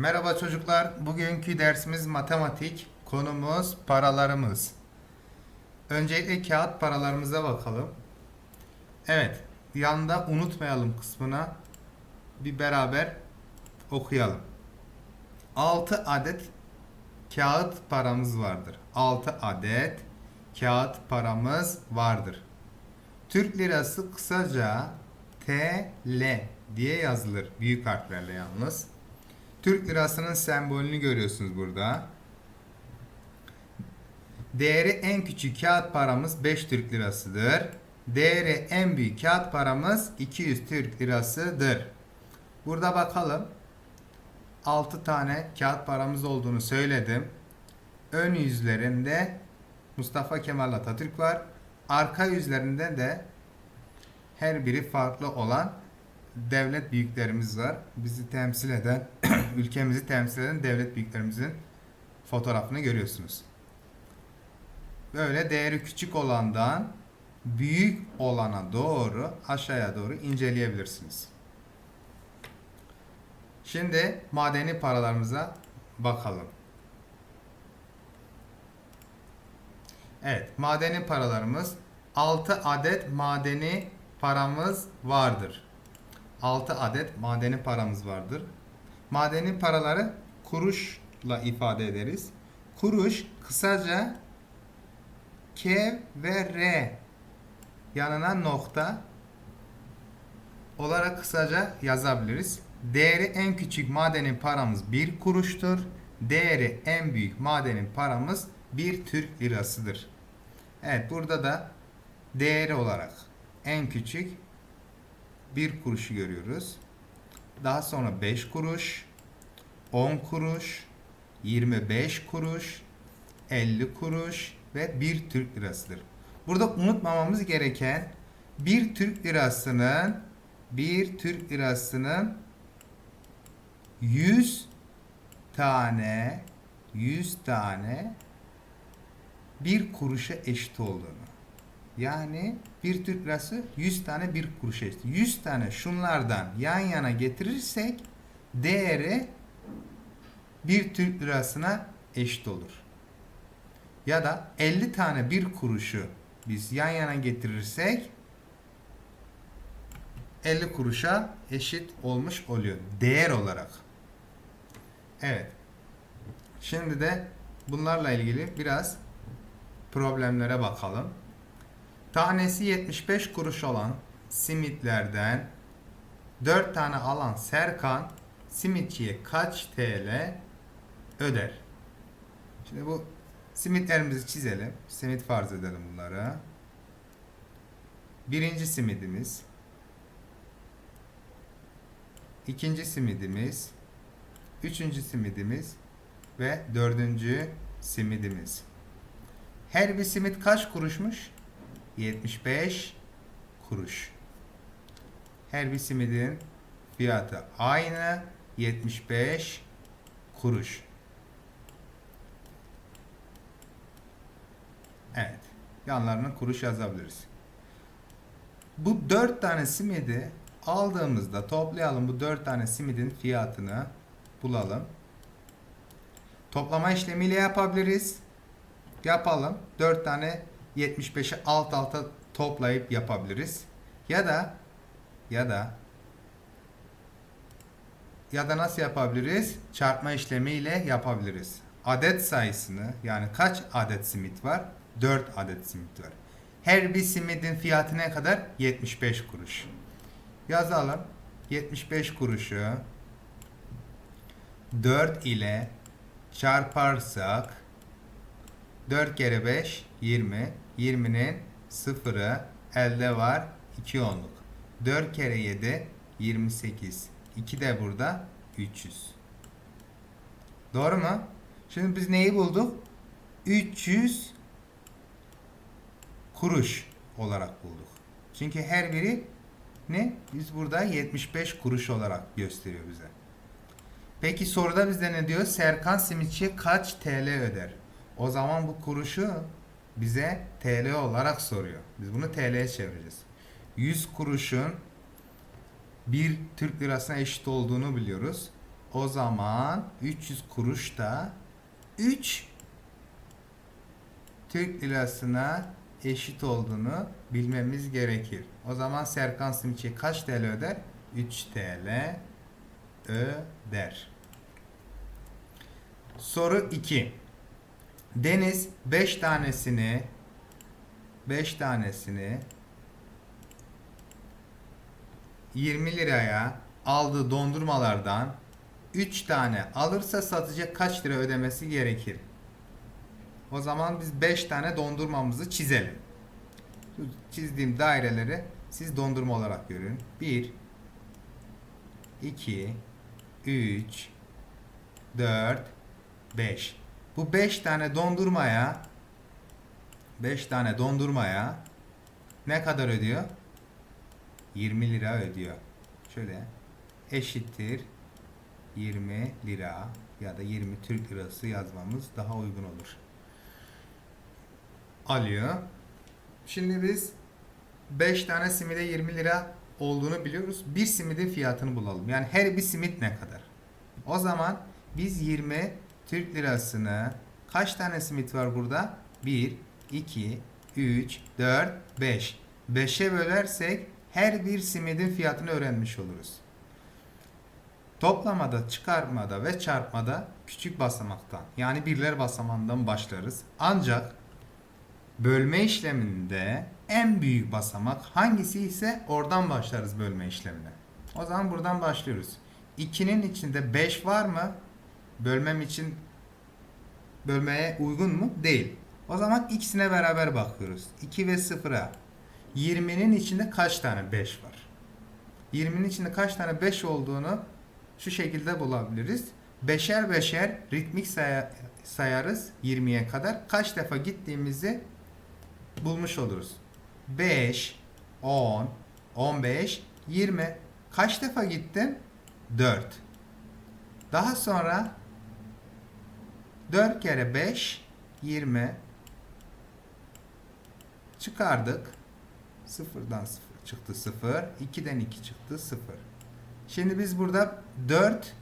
Merhaba çocuklar. Bugünkü dersimiz matematik. Konumuz paralarımız. Öncelikle kağıt paralarımıza bakalım. Evet. Yanda unutmayalım kısmına bir beraber okuyalım. 6 adet kağıt paramız vardır. 6 adet kağıt paramız vardır. Türk lirası kısaca TL diye yazılır. Büyük harflerle yalnız. Türk lirasının sembolünü görüyorsunuz burada. Değeri en küçük kağıt paramız 5 Türk lirasıdır. Değeri en büyük kağıt paramız 200 Türk lirasıdır. Burada bakalım. 6 tane kağıt paramız olduğunu söyledim. Ön yüzlerinde Mustafa Kemal Atatürk var. Arka yüzlerinde de her biri farklı olan devlet büyüklerimiz var. Bizi temsil eden, ülkemizi temsil eden devlet büyüklerimizin fotoğrafını görüyorsunuz. Böyle değeri küçük olandan büyük olana doğru aşağıya doğru inceleyebilirsiniz. Şimdi madeni paralarımıza bakalım. Evet, madeni paralarımız 6 adet madeni paramız vardır. 6 adet madeni paramız vardır. Madeni paraları kuruşla ifade ederiz. Kuruş kısaca K ve R yanına nokta olarak kısaca yazabiliriz. Değeri en küçük madenin paramız 1 kuruştur. Değeri en büyük madenin paramız 1 Türk lirasıdır. Evet burada da değeri olarak en küçük 1 kuruşu görüyoruz. Daha sonra 5 kuruş, 10 kuruş, 25 kuruş, 50 kuruş ve 1 Türk lirasıdır. Burada unutmamamız gereken 1 Türk lirasının 1 Türk lirasının 100 tane 100 tane bir kuruşa eşit olduğunu. Yani bir Türk lirası 100 tane bir kuruşa eşit. 100 tane şunlardan yan yana getirirsek değeri bir Türk lirasına eşit olur. Ya da 50 tane bir kuruşu biz yan yana getirirsek 50 kuruşa eşit olmuş oluyor değer olarak. Evet. Şimdi de bunlarla ilgili biraz problemlere bakalım. Tanesi 75 kuruş olan simitlerden 4 tane alan Serkan simitçiye kaç TL öder? Şimdi bu simitlerimizi çizelim. Simit farz edelim bunları. Birinci simidimiz. ikinci simidimiz. Üçüncü simidimiz. Ve dördüncü simidimiz. Her bir simit kaç kuruşmuş? 75 kuruş. Her bir simidin fiyatı aynı 75 kuruş. Evet. Yanlarına kuruş yazabiliriz. Bu 4 tane simidi aldığımızda toplayalım bu 4 tane simidin fiyatını bulalım. Toplama işlemiyle yapabiliriz. Yapalım. 4 tane 75'i alt alta toplayıp yapabiliriz. Ya da ya da ya da nasıl yapabiliriz? Çarpma işlemiyle yapabiliriz. Adet sayısını yani kaç adet simit var? 4 adet simit var. Her bir simidin fiyatı ne kadar? 75 kuruş. Yazalım. 75 kuruşu 4 ile çarparsak 4 kere 5 20. 20'nin sıfırı elde var 2 onluk. 4 kere 7 28. 2 de burada 300. Doğru mu? Şimdi biz neyi bulduk? 300 kuruş olarak bulduk. Çünkü her biri ne? Biz burada 75 kuruş olarak gösteriyor bize. Peki soruda bizde ne diyor? Serkan simitçiye kaç TL öder? O zaman bu kuruşu bize TL olarak soruyor. Biz bunu TL'ye çevireceğiz. 100 kuruşun 1 Türk lirasına eşit olduğunu biliyoruz. O zaman 300 kuruş da 3 Türk lirasına eşit olduğunu bilmemiz gerekir. O zaman Serkan Simitçi kaç TL öder? 3 TL öder. Soru 2. Deniz 5 tanesini 5 tanesini 20 liraya aldığı dondurmalardan 3 tane alırsa satıcı kaç lira ödemesi gerekir? O zaman biz 5 tane dondurmamızı çizelim. Çizdiğim daireleri siz dondurma olarak görün. 1 2 3 4 5 Bu 5 tane dondurmaya 5 tane dondurmaya ne kadar ödüyor? 20 lira ödüyor. Şöyle eşittir 20 lira ya da 20 Türk lirası yazmamız daha uygun olur. Alıyor. Şimdi biz 5 tane simide 20 lira olduğunu biliyoruz. Bir simidin fiyatını bulalım. Yani her bir simit ne kadar? O zaman biz 20 Türk lirasını kaç tane simit var burada? 1, 2, 3, 4, 5. 5'e bölersek her bir simidin fiyatını öğrenmiş oluruz. Toplamada, çıkarmada ve çarpmada küçük basamaktan yani birler basamağından başlarız. Ancak bölme işleminde en büyük basamak hangisi ise oradan başlarız bölme işlemine. O zaman buradan başlıyoruz. 2'nin içinde 5 var mı? Bölmem için bölmeye uygun mu? Değil. O zaman ikisine beraber bakıyoruz. 2 ve 0'a. 20'nin içinde kaç tane 5 var? 20'nin içinde kaç tane 5 olduğunu şu şekilde bulabiliriz. Beşer beşer ritmik saya- sayarız 20'ye kadar. Kaç defa gittiğimizi bulmuş oluruz. 5, 10, 15, 20. Kaç defa gittin? 4. Daha sonra 4 kere 5, 20. Çıkardık. Sıfırdan sıfır çıktı 0. 2'den 2 çıktı 0. Şimdi biz burada 4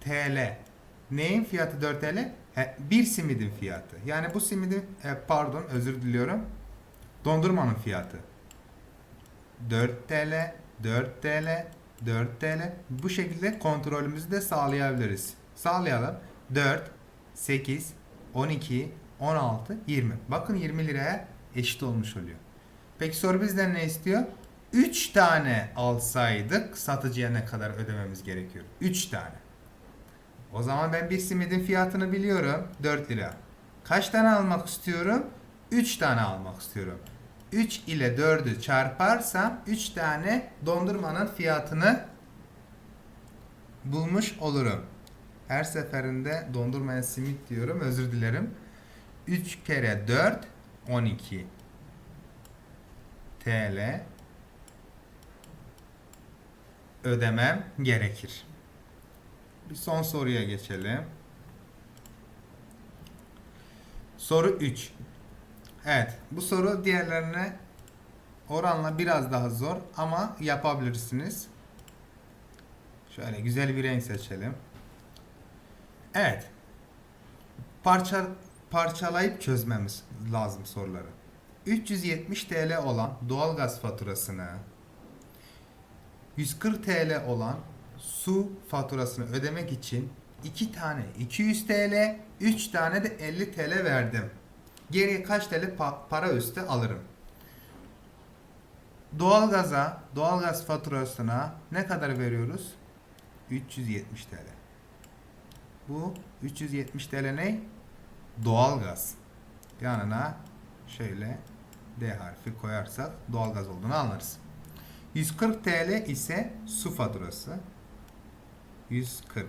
TL. Neyin fiyatı 4 TL? Bir simidin fiyatı. Yani bu simidin e, pardon özür diliyorum. Dondurmanın fiyatı. 4 TL, 4 TL, 4 TL. Bu şekilde kontrolümüzü de sağlayabiliriz. Sağlayalım. 4, 8, 12, 16, 20. Bakın 20 liraya eşit olmuş oluyor. Peki soru bizden ne istiyor? 3 tane alsaydık satıcıya ne kadar ödememiz gerekiyor? 3 tane. O zaman ben bir simidin fiyatını biliyorum. 4 lira. Kaç tane almak istiyorum? 3 tane almak istiyorum. 3 ile 4'ü çarparsam 3 tane dondurmanın fiyatını bulmuş olurum. Her seferinde dondurmaya simit diyorum. Özür dilerim. 3 kere 4 12 TL ödemem gerekir. Bir son soruya geçelim. Soru 3. Evet, bu soru diğerlerine oranla biraz daha zor ama yapabilirsiniz. Şöyle güzel bir renk seçelim. Evet. Parça parçalayıp çözmemiz lazım soruları. 370 TL olan doğalgaz faturasını 140 TL olan su faturasını ödemek için 2 tane 200 TL, 3 tane de 50 TL verdim. Geriye kaç TL pa- para üstü alırım? Doğalgaza, doğalgaz faturasına ne kadar veriyoruz? 370 TL. Bu 370 TL ne? Doğalgaz. Yanına şöyle D harfi koyarsak doğalgaz olduğunu anlarız. 140 TL ise su faturası. 140.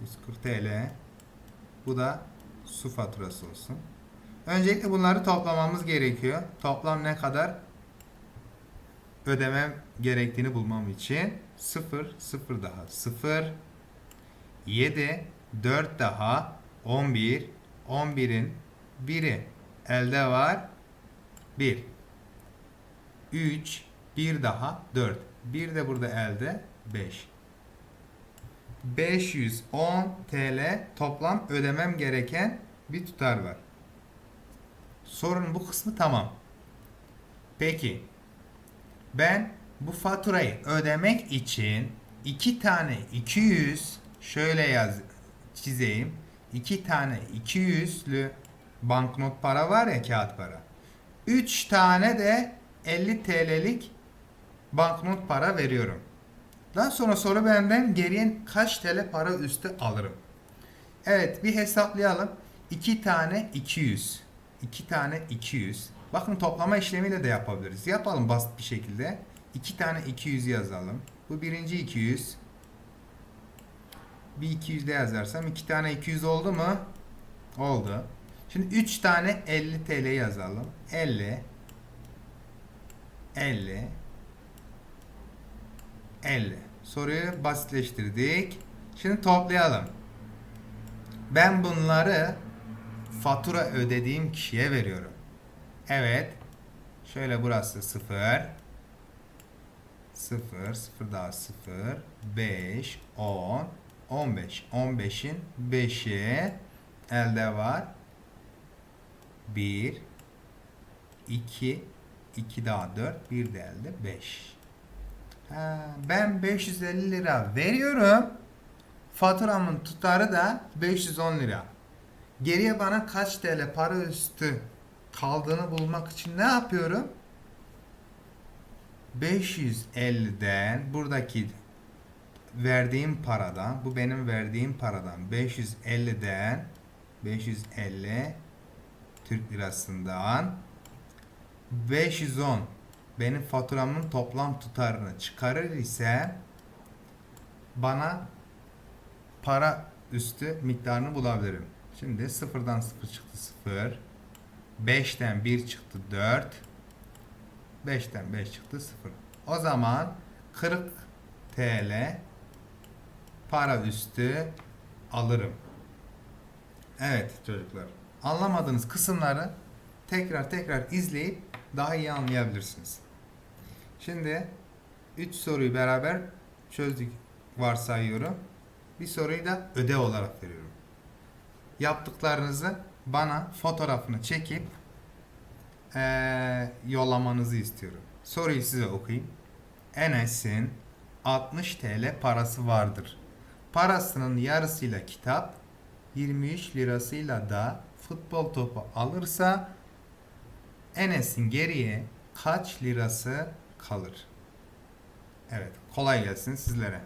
140 TL. Bu da su faturası olsun. Öncelikle bunları toplamamız gerekiyor. Toplam ne kadar ödemem gerektiğini bulmam için 0 0 daha 0 7 4 daha 11 11'in biri elde var 1 3 1 daha 4 Bir de burada elde 5. 510 TL toplam ödemem gereken bir tutar var. Sorunun bu kısmı tamam. Peki ben bu faturayı ödemek için iki tane 200 şöyle yaz çizeyim. iki tane 200'lü banknot para var ya kağıt para. 3 tane de 50 TL'lik banknot para veriyorum. Daha sonra soru benden geriye kaç TL para üstü alırım. Evet bir hesaplayalım. 2 tane 200. 2 tane 200. Bakın toplama işlemiyle de yapabiliriz. Yapalım basit bir şekilde. 2 tane 200 yazalım. Bu birinci 200. Bir 200 de yazarsam 2 tane 200 oldu mu? Oldu. Şimdi 3 tane 50 TL yazalım. 50 50 50 Soruyu basitleştirdik. Şimdi toplayalım. Ben bunları fatura ödediğim kişiye veriyorum. Evet. Şöyle burası 0 0 0 daha 0 5 10 15 15'in 5'i elde var. 1 2 2 daha 4 1 de elde 5. Ha, ben 550 lira veriyorum. Faturamın tutarı da 510 lira. Geriye bana kaç TL para üstü kaldığını bulmak için ne yapıyorum? 550'den buradaki verdiğim paradan bu benim verdiğim paradan 550'den 550 Türk lirasından 510 benim faturamın toplam tutarını çıkarır ise bana para üstü miktarını bulabilirim. Şimdi sıfırdan 0 çıktı 0. 5'ten 1 çıktı 4. 5'ten 5 çıktı 0. O zaman 40 TL para üstü alırım. Evet çocuklar. Anlamadığınız kısımları tekrar tekrar izleyip daha iyi anlayabilirsiniz. Şimdi 3 soruyu beraber çözdük varsayıyorum. Bir soruyu da ödev olarak veriyorum. Yaptıklarınızı bana fotoğrafını çekip eee, yollamanızı istiyorum. Soruyu size okuyayım. Enes'in 60 TL parası vardır. Parasının yarısıyla kitap, 23 lirasıyla da futbol topu alırsa Enes'in geriye kaç lirası kalır? Evet, kolay gelsin sizlere.